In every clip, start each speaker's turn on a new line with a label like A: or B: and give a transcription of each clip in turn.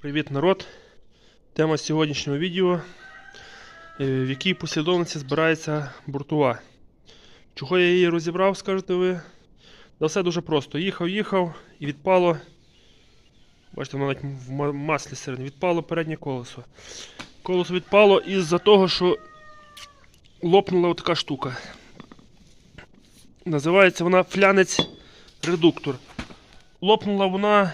A: Привіт, народ! Тема сьогоднішнього відео, е, в якій послідовності збирається буртова. Чого я її розібрав, скажете ви? Да все дуже просто. Їхав, їхав і відпало. Бачите, воно навіть в маслі серед. Відпало переднє колесо. Колесо відпало із-за того, що лопнула така штука. Називається вона флянець редуктор. Лопнула вона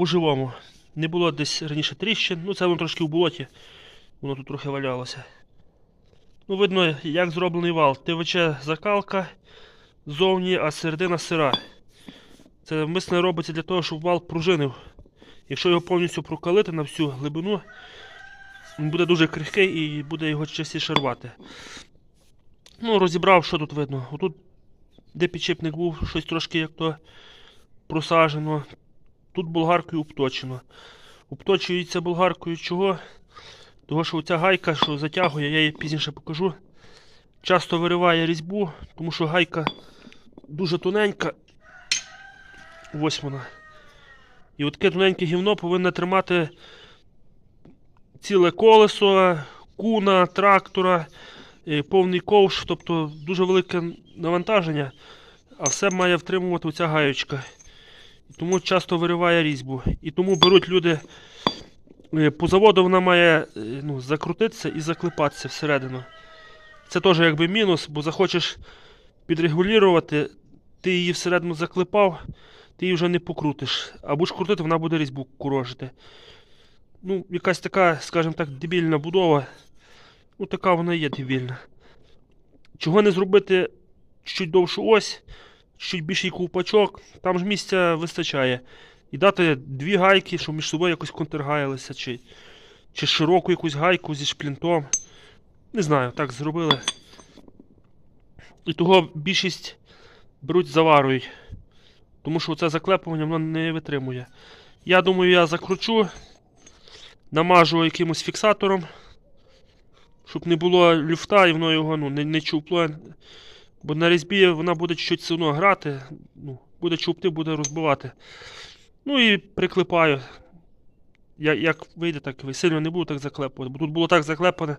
A: по-живому. Не було десь раніше тріщин, ну це воно трошки в болоті, воно тут трохи валялося. Ну, видно, як зроблений вал. ТВЧ закалка зовні, а середина сира. Це вмисне робиться для того, щоб вал пружинив. Якщо його повністю прокалити на всю глибину, він буде дуже крихкий і буде його частіше рвати. Ну, розібрав, що тут видно. Отут, де підшипник був, щось трошки як то просажено. Тут болгаркою обточено. Обточується болгаркою чого? Того, що ця гайка, що затягує, я її пізніше покажу. Часто вириває різьбу, тому що гайка дуже тоненька. Ось вона. І от таке тоненьке гівно повинне тримати ціле колесо, куна, трактора, е, повний ковш, тобто дуже велике навантаження, а все має втримувати оця гаєчка. Тому часто вириває різьбу. І тому беруть люди. е, По заводу вона має е, ну, закрутитися і заклепатися всередину. Це теж якби мінус, бо захочеш підрегулювати, ти її всередину заклепав, ти її вже не покрутиш. А будеш крутити, вона буде різьбу курожити. Ну, якась така, скажімо так, дебільна будова. Ну, така вона є дебільна. Чого не зробити чуть довшу ось, чуть більший ковпачок, там ж місця вистачає. І дати дві гайки, щоб між собою якось контргаялися, чи, чи широку якусь гайку зі шплінтом. Не знаю, так зробили. І того більшість беруть заварують. Тому що це заклепування воно не витримує. Я думаю, я закручу, намажу якимось фіксатором, щоб не було люфта і воно його ну, не, не чупло. Бо на різьбі вона буде чуть все одно грати, ну, буде чупти, буде розбивати. Ну і приклепаю. Я, як вийде, так і. Сильно не буду так заклепувати. Бо тут було так заклепане,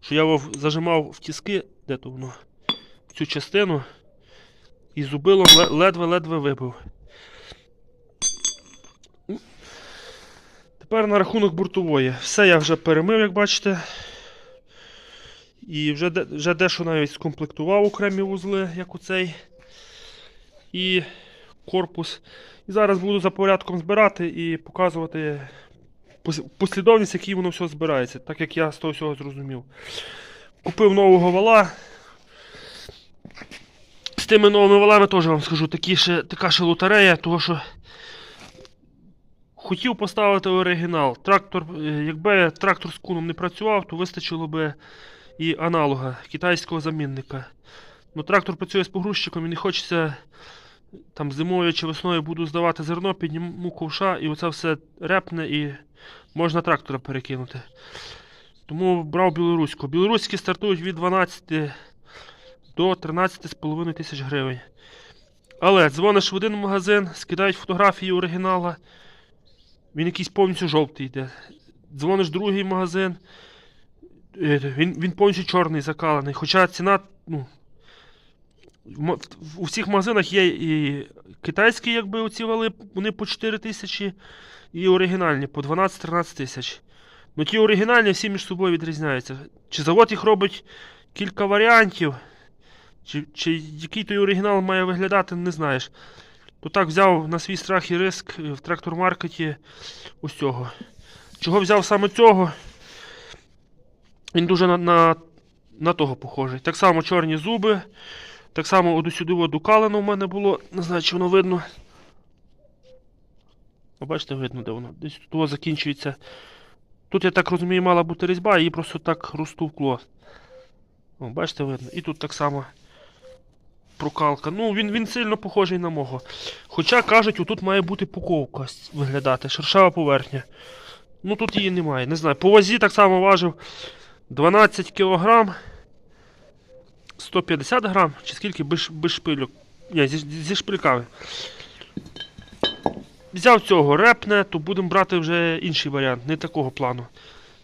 A: що я його зажимав в тіски, де то воно, в цю частину, і зубилом ледве-ледве вибив. Тепер на рахунок буртової. Все я вже перемив, як бачите. І вже, вже дещо навіть скомплектував окремі вузли, як оцей. І корпус. І зараз буду за порядком збирати і показувати послідовність, якій воно все збирається, так як я з того всього зрозумів. Купив нового вала. З тими новими валами теж вам скажу, такі ще, така ще лотерея, того що хотів поставити оригінал. Трактор, е, якби трактор з куном не працював, то вистачило би і аналога китайського замінника. Ну, трактор працює з погрузчиком і не хочеться там зимою чи весною буду здавати зерно, підніму ковша і оце все репне і можна трактора перекинути. Тому брав білоруську. Білоруські стартують від 12 до 13,5 тисяч гривень. Але дзвониш в один магазин, скидають фотографії оригінала, він якийсь повністю жовтий йде. Дзвониш в другий магазин, він, він повністю чорний закалений. Хоча ціна, ну, у всіх магазинах є і китайські, якби оці вали, вони по 4 тисячі, і оригінальні по 12-13 тисяч. Ну ті оригінальні всі між собою відрізняються. Чи завод їх робить кілька варіантів, чи, чи який той оригінал має виглядати, не знаєш. То так взяв на свій страх і риск е, в трактор-маркеті ось цього. Чого взяв саме цього? Він дуже на, на, на того похожий. Так само чорні зуби. Так само от сюди от дукалено в мене було. Не знаю, чи воно видно. О, бачите, видно, де воно. Десь тут закінчується. Тут, я так розумію, мала бути різьба, її просто так розтовкло. О, бачите, видно. І тут так само прокалка. Ну, він, він сильно похожий на мого. Хоча кажуть, отут має бути пуковка виглядати, шершава поверхня. Ну тут її немає. Не знаю. По вазі так само важив 12 кг. 150 грам, чи скільки без, без шпильок. Ні, зі, зі шпильками. взяв цього репне, то будемо брати вже інший варіант, не такого плану.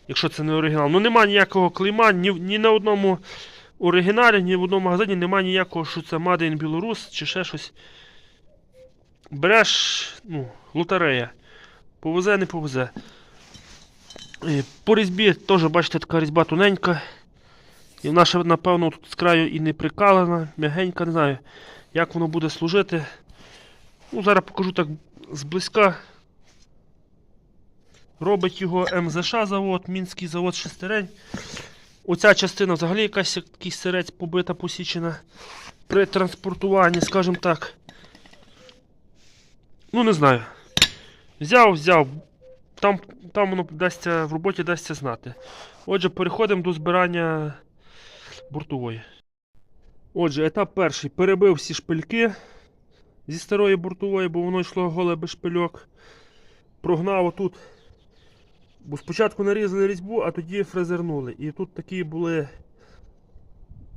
A: Якщо це не оригінал. Ну нема ніякого клейма, ні, ні на одному оригіналі, ні в одному магазині немає ніякого, що це in Belarus чи ще щось. Береш, ну, лотерея. Повезе, не повезе. По різьбі теж, бачите, така різьба тоненька. І вона ще, напевно, тут з краю і не прикалена, м'ягенька, не знаю, як воно буде служити. Ну, зараз покажу так зблизька. Робить його МЗШ завод, Мінський завод шестерень. Оця частина взагалі якась як такий сирець побита, посічена при транспортуванні, скажімо так. Ну, не знаю. Взяв, взяв. Там, там воно дасться, в роботі дасться знати. Отже, переходимо до збирання бортової. Отже, етап перший. Перебив всі шпильки зі старої бортової, бо воно йшло голе без шпильок. Прогнав отут. Бо спочатку нарізали різьбу, а тоді фрезернули. І тут такі були.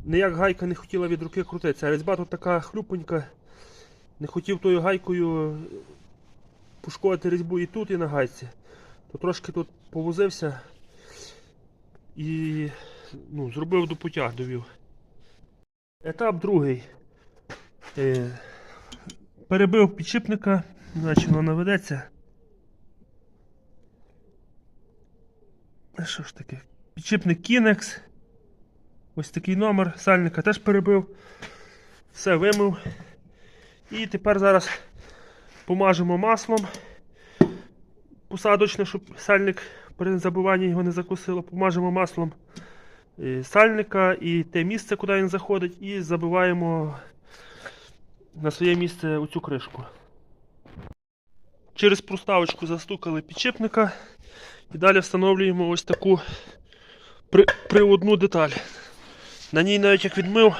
A: Ніяк гайка не хотіла від руки крутитися. А різьба тут така хлюпонька. Не хотів тою гайкою пошкодити різьбу і тут, і на гайці. То трошки тут повозився і ну, зробив до пуття, довів. Етап другий. Е, перебив підшипника, значить воно наведеться. Що ж таке? Підшипник Kinex. Ось такий номер. Сальника теж перебив. Все вимив. І тепер зараз помажемо маслом. Посадочне, щоб сальник при забиванні його не закусило. Помажемо маслом е, сальника і те місце, куди він заходить, і забиваємо на своє місце оцю кришку. Через проставочку застукали підшипника і далі встановлюємо ось таку при, приводну деталь. На ній навіть як відмив,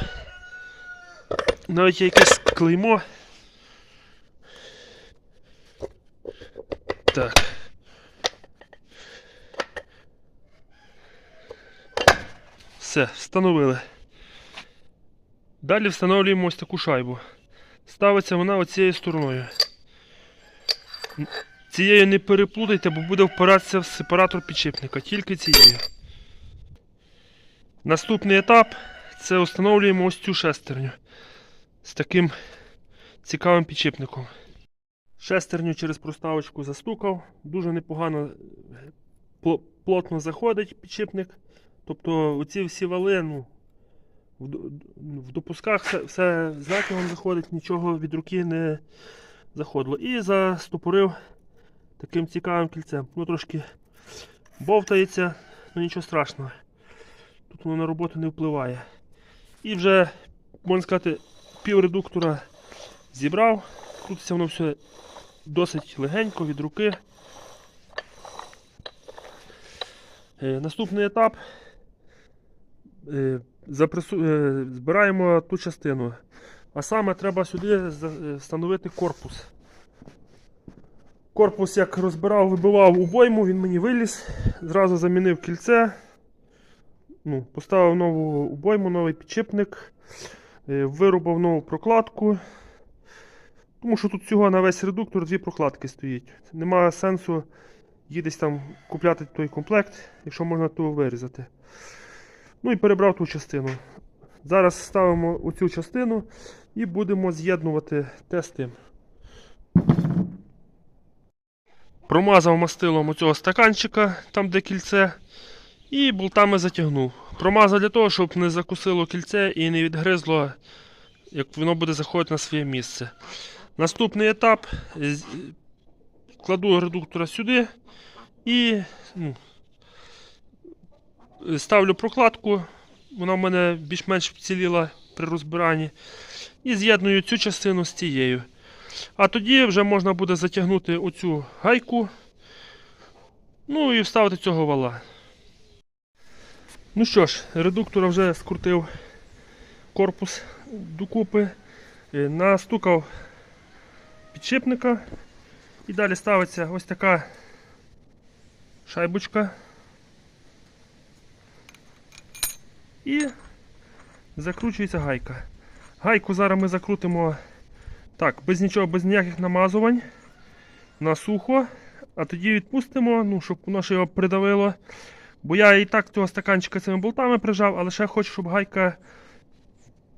A: навіть якесь клеймо. Так. Все, встановили. Далі встановлюємо ось таку шайбу. Ставиться вона оцією стороною. Цією не переплутайте, бо буде впиратися в сепаратор підшипника, тільки цією. Наступний етап це встановлюємо ось цю шестерню з таким цікавим підшипником. Шестерню через проставочку застукав, дуже непогано е, плотно заходить підшипник. Тобто оці всі вали, ну, в, допусках все, все з натягом заходить, нічого від руки не заходило. І застопорив таким цікавим кільцем. Ну трошки бовтається, ну нічого страшного. Тут воно на роботу не впливає. І вже, можна сказати, пів редуктора зібрав. Крутиться воно все досить легенько від руки. Е, наступний етап. Е, е, збираємо ту частину. А саме треба сюди е, встановити корпус. Корпус як розбирав, вибивав убойму, він мені виліз. Зразу замінив кільце. Ну, поставив нову убойму, новий підшипник. Е, Вирубав нову прокладку. Тому що тут всього на весь редуктор дві прокладки стоїть. Немає сенсу їдесь там купляти той комплект, якщо можна то вирізати. Ну і перебрав ту частину. Зараз ставимо оцю частину і будемо з'єднувати те. Промазав мастилом оцього стаканчика, там де кільце, і болтами затягнув. Промазав для того, щоб не закусило кільце і не відгризло, як воно буде заходити на своє місце. Наступний етап. Кладу редуктора сюди і ну, ставлю прокладку. Вона в мене більш-менш вціліла при розбиранні. І з'єдную цю частину з цією. А тоді вже можна буде затягнути оцю гайку. Ну і вставити цього вала. Ну що ж, редуктора вже скрутив корпус докупи. Е, Настукав підшипника. І далі ставиться ось така шайбочка. І закручується гайка. Гайку зараз ми закрутимо так, без нічого, без ніяких намазувань. на сухо, а тоді відпустимо, ну, щоб воно ще його придавило. Бо я і так цього стаканчика цими болтами прижав, але ще хочу, щоб гайка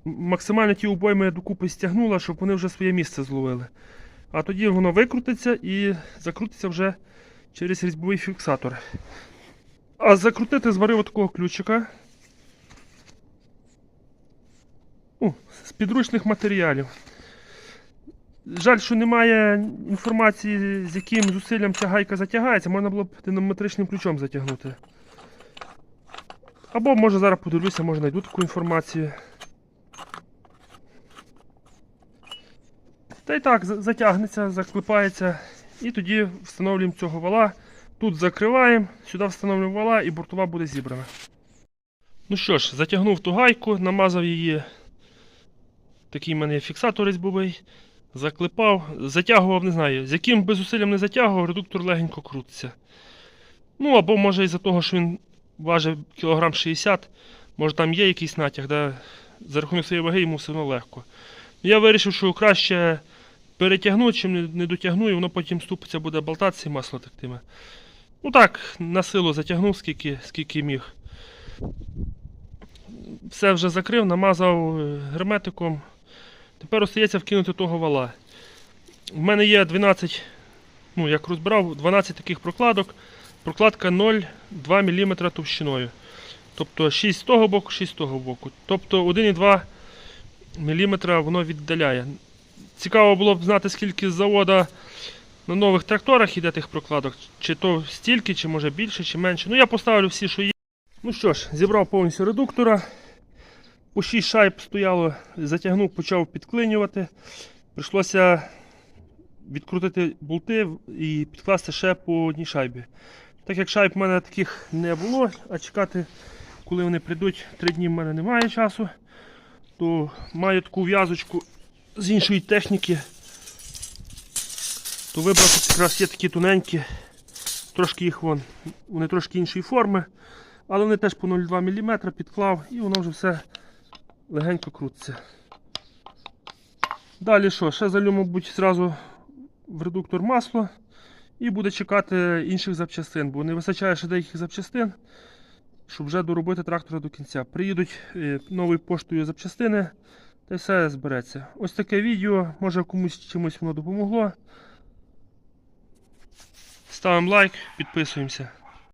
A: максимально ті обойми докупи стягнула, щоб вони вже своє місце зловили. А тоді воно викрутиться і закрутиться вже через різьбовий фіксатор. А закрутити зварив отакого ключика. О, з підручних матеріалів. Жаль, що немає інформації, з яким зусиллям ця гайка затягається, можна було б динаметричним ключом затягнути. Або може зараз подивлюся, може знайду таку інформацію. Та й так, затягнеться, заклепається. І тоді встановлюємо цього вала. Тут закриваємо, сюди встановлюємо вала і бортова буде зібрана. Ну що ж, затягнув ту гайку, намазав її. Такий в мене є фіксатор різьбовий. Заклепав, затягував, не знаю, з яким би зусиллям не затягував, редуктор легенько крутиться. Ну або може із-за того, що він важить кілограм 60, може там є якийсь натяг, да? за рахунок своєї ваги йому все одно легко. Я вирішив, що краще перетягнути, чим не, дотягну, і воно потім ступиться, буде болтатися і масло тектиме. Ну так, на силу затягнув, скільки, скільки міг. Все вже закрив, намазав е, герметиком. Тепер остається вкинути того вала. У мене є 12, ну як розбирав, 12 таких прокладок. Прокладка 0,2 мм товщиною. Тобто 6 з того боку, 6 з того боку. Тобто 1,2 мм воно віддаляє. Цікаво було б знати, скільки з завода на нових тракторах іде тих прокладок. Чи то стільки, чи може більше, чи менше. Ну я поставлю всі, що є. Ну що ж, зібрав повністю редуктора. По 6 шайб стояло, затягнув, почав підклинювати. Прийшлося відкрутити болти і підкласти ще по одній шайбі. Так як шайб в мене таких не було, а чекати, коли вони прийдуть, 3 дні в мене немає часу, то маю таку в'язочку з іншої техніки. То вибрав якраз є такі тоненькі, трошки їх вон, вони трошки іншої форми, але вони теж по 0,2 мм підклав і воно вже все легенько крутиться. Далі що? Ще залю, мабуть, зразу в редуктор масло і буде чекати інших запчастин, бо не вистачає ще деяких запчастин, щоб вже доробити трактора до кінця. Приїдуть е, новою поштою запчастини та все збереться. Ось таке відео, може комусь чимось воно допомогло. Ставимо лайк, підписуємося.